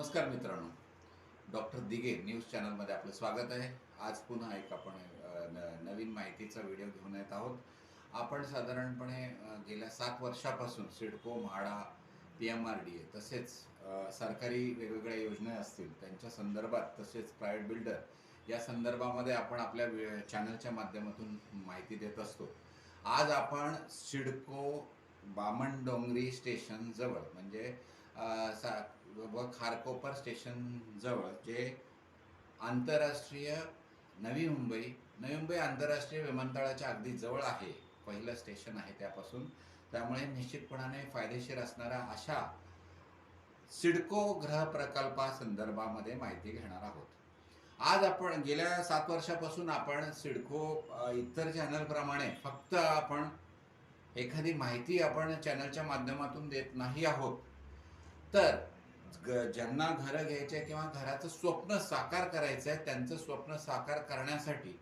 नमस्कार मित्रांनो. डॉक्टर दिगे न्यूज चॅनलमध्ये आपलं स्वागत आहे. आज पुन्हा एक आपण नवीन माहितीचा व्हिडिओ घेऊन येत आहोत. आपण साधारणपणे गेल्या सात वर्षापासून CIDCO MHADA P M R D A तसेच सरकारी वेगवेगळ्या योजना असतील त्यांच्या संदर्भात तसेच प्रायव्हेट बिल्डर या संदर्भामध्ये आपण आपल्या चॅनलच्या माध्यमातून माहिती देत असतो. आज आपण सिडको बामणडोंगरी स्टेशन जवळ म्हणजे सा व खारकोपर स्टेशनजवळ जे आंतरराष्ट्रीय नवी मुंबई नवी मुंबई आंतरराष्ट्रीय विमानतळाच्या अगदी जवळ आहे. पहिलं स्टेशन आहे त्यापासून. त्यामुळे निश्चितपणाने फायदेशीर असणाऱ्या अशा सिडको ग्रह प्रकल्पासंदर्भामध्ये माहिती घेणार आहोत. आज आपण गेल्या सात वर्षापासून आपण सिडको इतर चॅनलप्रमाणे फक्त आपण एखादी माहिती आपण चॅनलच्या माध्यमातून देत नाही आहोत. तर ग- ज्यांना घरं घ्यायचे आहे किंवा घराचं स्वप्न साकार करायचं आहे त्यांचं स्वप्न साकार करण्यासाठी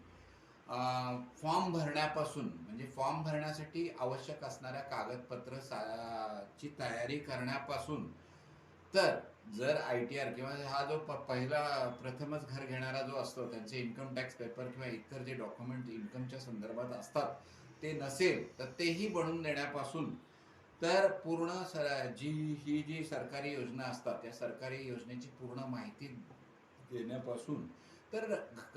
फॉर्म भरण्यापासून म्हणजे फॉर्म भरण्यासाठी आवश्यक असणाऱ्या कागदपत्र सा ची तयारी करण्यापासून तर जर आय टी आर किंवा हा जो प पहिला प्रथमच घर घेणारा जो असतो त्यांचे इन्कम टॅक्स पेपर किंवा इतर जे डॉक्युमेंट इन्कमच्या संदर्भात असतात ते नसेल तर तेही बनवून देण्यापासून तर पूर्ण सर जी ही जी सरकारी योजना असतात त्या सरकारी योजनेची पूर्ण माहिती देण्यापासून तर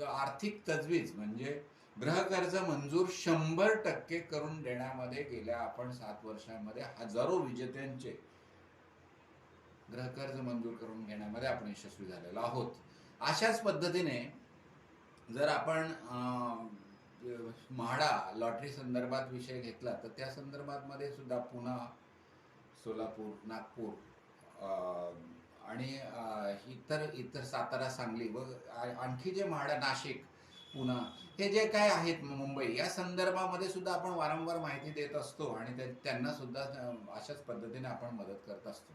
आर्थिक तजवीज म्हणजे गृहकर्ज मंजूर शंभर टक्के करून देण्यामध्ये गेल्या आपण सात वर्षांमध्ये हजारो विजेत्यांचे गृहकर्ज मंजूर करून घेण्यामध्ये आपण यशस्वी झालेलो आहोत. अशाच पद्धतीने जर आपण म्हाडा लॉटरी संदर्भात विषय घेतला तर त्या संदर्भात मध्ये सुद्धा पुणे सोलापूर नागपूर अं, आणि इतर इतर सातारा सांगली व आणखी जे म्हाडा नाशिक पुणा हे जे काय आहेत मुंबई या संदर्भामध्ये सुद्धा आपण वारंवार माहिती देत असतो आणि त्यांना सुद्धा अशाच पद्धतीने आपण मदत करत असतो.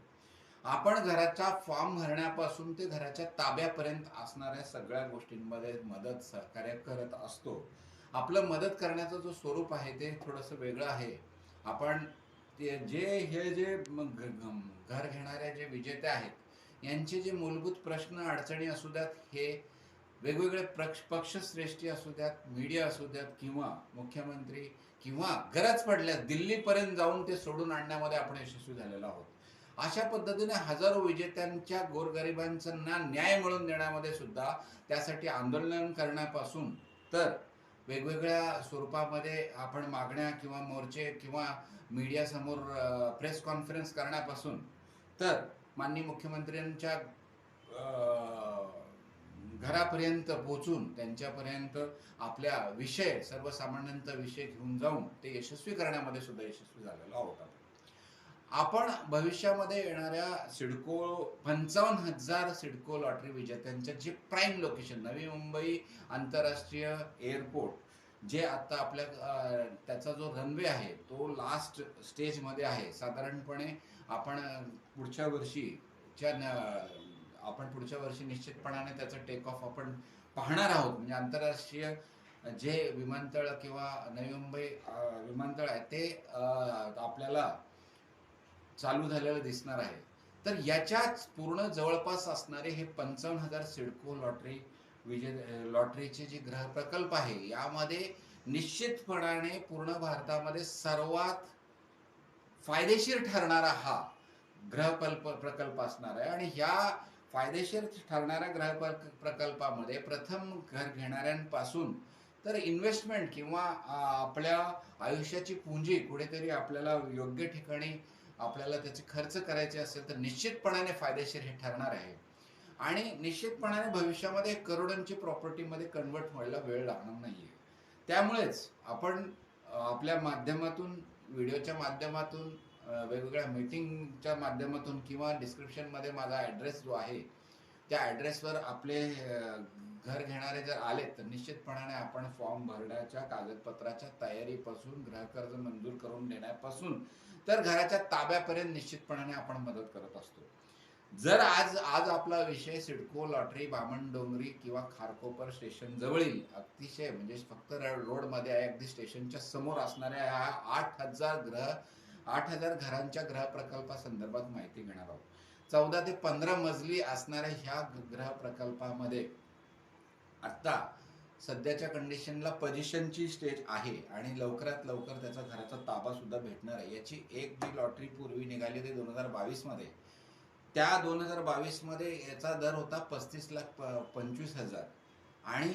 आपण घराचा फॉर्म भरण्यापासून ते घराच्या ताब्यापर्यंत असणाऱ्या सगळ्या गोष्टींमध्ये मदत सहकार्य करत असतो. आपलं मदत करण्याचं जो स्वरूप आहे ते थोडंसं वेगळं आहे. आपण ते जे हे जे घ- घर घेणाऱ्या जे विजेते आहेत यांचे जे मूलभूत प्रश्न अडचणी असू द्यात हे वेगवेगळे पक्ष पक्षश्रेष्ठी असू द्यात मीडिया असू द्यात किंवा मुख्यमंत्री किंवा गरज पडल्यास दिल्लीपर्यंत जाऊन ते सोडून आणण्यामध्ये आपण यशस्वी झालेलो आहोत. अशा पद्धतीने हजारो विजेत्यांच्या गोरगरिबांना न्याय मिळवून देण्यामध्ये सुद्धा त्यासाठी आंदोलन करण्यापासून तर वेगवेगळ्या स्वरूपामध्ये आपण मागण्या किंवा मोर्चे किंवा मीडियासमोर प्रेस कॉन्फरन्स करण्यापासून तर माननीय मुख्यमंत्र्यांच्या घरापर्यंत पोचून त्यांच्यापर्यंत आपल्या विषय सर्वसामान्यांचा विषय घेऊन जाऊन ते यशस्वी करण्यामध्ये सुद्धा यशस्वी झालेलो आहोत आपण. भविष्यामध्ये येणाऱ्या सिडको पंचावन्न हजार सिडको लॉटरी विजेत्यांच्या जे प्राईम लोकेशन नवी मुंबई आंतरराष्ट्रीय एअरपोर्ट जे आता आपल्या त्याचा जो रनवे आहे तो लास्ट स्टेजमध्ये आहे साधारणपणे आपण पुढच्या वर्षीच्या आपण पुढच्या वर्षी निश्चितपणाने त्याचं टेक ऑफ आपण पाहणार आहोत म्हणजे आंतरराष्ट्रीय जे विमानतळ किंवा नवी मुंबई विमानतळ आहे ते आपल्याला चालू झालेलं दिसणार आहे. तर याच्याच पूर्ण जवळपास असणारे हे पंचावन्न हजार सिडको लॉटरी विजय लॉटरीचे जे ग्रह प्रकल्प आहे यामध्ये निश्चितपणाने पूर्ण भारतामध्ये सर्वात फायदेशीर ठरणारा हा ग्रहकल्प प्रकल्प असणार आहे. आणि ह्या फायदेशीर ठरणाऱ्या ग्रह प्रकल्पामध्ये प्रथम घर घेणाऱ्यांपासून तर इन्व्हेस्टमेंट किंवा आपल्या आयुष्याची पुंजी कुठेतरी आपल्याला योग्य ठिकाणी आपल्याला त्याचे खर्च करायचे असेल तर निश्चितपणाने फायदेशीर हे ठरणार आहे. आणि निश्चितपणाने भविष्यामध्ये करोडांची प्रॉपर्टीमध्ये कन्वर्ट व्हायला वेळ लागणार नाही आहे त्यामुळेच आपण आपल्या माध्यमातून व्हिडिओच्या माध्यमातून वेगवेगळ्या मीटिंगच्या माध्यमातून किंवा डिस्क्रिप्शनमध्ये माझा ॲड्रेस जो आहे त्या ॲड्रेसवर आपले घर घेणारे जर आले तर निश्चितपणाने आपण फॉर्म भरण्याच्या कागदपत्राच्या तयारीपासून गृहकर्ज मंजूर करून देण्यापासून तर घराच्या ताब्यापर्यंत निश्चितपणाने आपण मदत करत असतो. जर आज आज आपला विषय सिडको लॉटरी बामण डोंगरी किंवा खारकोपर स्टेशन जवळील अतिशय म्हणजे फक्त रोडमध्ये आहे अगदी स्टेशनच्या समोर असणाऱ्या ह्या आठ हजार ग्रह आठ हजार घरांच्या ग्रह प्रकल्पासंदर्भात माहिती घेणार आहोत. चौदा ते पंधरा मजली असणाऱ्या ह्या गृह प्रकल्पामध्ये आत्ता सध्याच्या कंडिशनला पजिशनची स्टेज आहे आणि लवकरात लवकर त्याचा घराचा ताबा सुद्धा भेटणार आहे. याची एक जी लॉटरी पूर्वी निघाली होती दोन हजार बावीसमध्ये त्या दोन हजार बावीसमध्ये याचा दर होता पस्तीस लाख प- पंचवीस हजार. आणि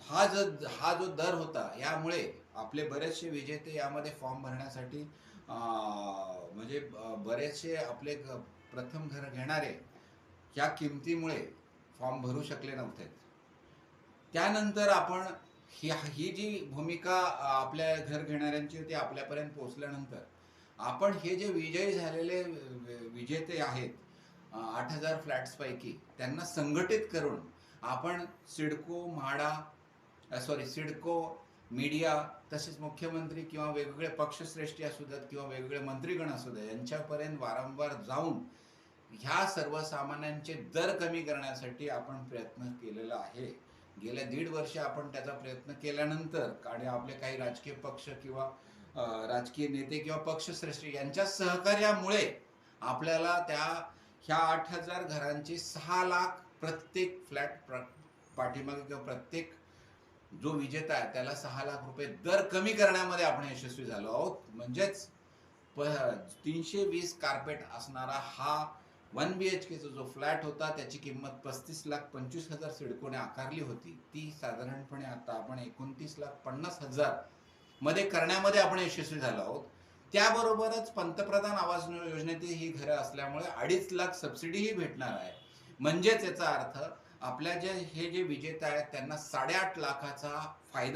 हा जो हा जो दर होता यामुळे आपले बरेचसे विजेते यामध्ये फॉर्म भरण्यासाठी म्हणजे बरेचसे आपले प्रथम घर घेणारे या किमतीमुळे फॉर्म भरू शकले नव्हते. त्यानंतर आपण ही ही जी भूमिका आपल्या घर घेणाऱ्यांची होती आपल्यापर्यंत पोहोचल्यानंतर आपण हे जे विजयी झालेले विजेते आहेत आठ हजार फ्लॅट्सपैकी त्यांना संघटित करून आपण सिडको म्हाडा सॉरी सिडको मीडिया तसेच मुख्यमंत्री किंवा वेगवेगळे पक्षश्रेष्ठी असू द्यात किंवा वेगवेगळे मंत्रीगण असू द्या यांच्यापर्यंत वारंवार जाऊन ह्या सर्वसामान्यांचे दर कमी करण्यासाठी आपण प्रयत्न केलेला आहे. गेल्या दीड वर्ष आपण त्याचा प्रयत्न केल्यानंतर आणि आपले काही राजकीय पक्ष किंवा राजकीय नेते किंवा पक्षश्रेष्ठी यांच्या सहकार्यामुळे आपल्याला त्या ह्या आठ हजार घरांची सहा लाख प्रत्येक फ्लॅट प्र पाठीमागे किंवा प्रत्येक जो विजेता आहे त्याला सहा लाख रुपये दर कमी करण्यामध्ये आपण यशस्वी झालो आहोत. म्हणजेच तीनशे वीस कार्पेट असणारा हा वन बी एच केचा जो फ्लॅट होता त्याची किंमत पस्तीस लाख पंचवीस हजार सिडकोने आकारली होती. ती साधारणपणे आता आपण एकोणतीस लाख पन्नास हजारमध्ये करण्यामध्ये आपण यशस्वी झालो आहोत. त्याबरोबरच पंतप्रधान आवास योजनेतील ही घरं असल्यामुळे अडीच लाख सबसिडीही भेटणार आहे. म्हणजेच याचा अर्थ आपल्या जे हे जे विजेता आहेत त्यांना साडेआठ लाखाचा फायदा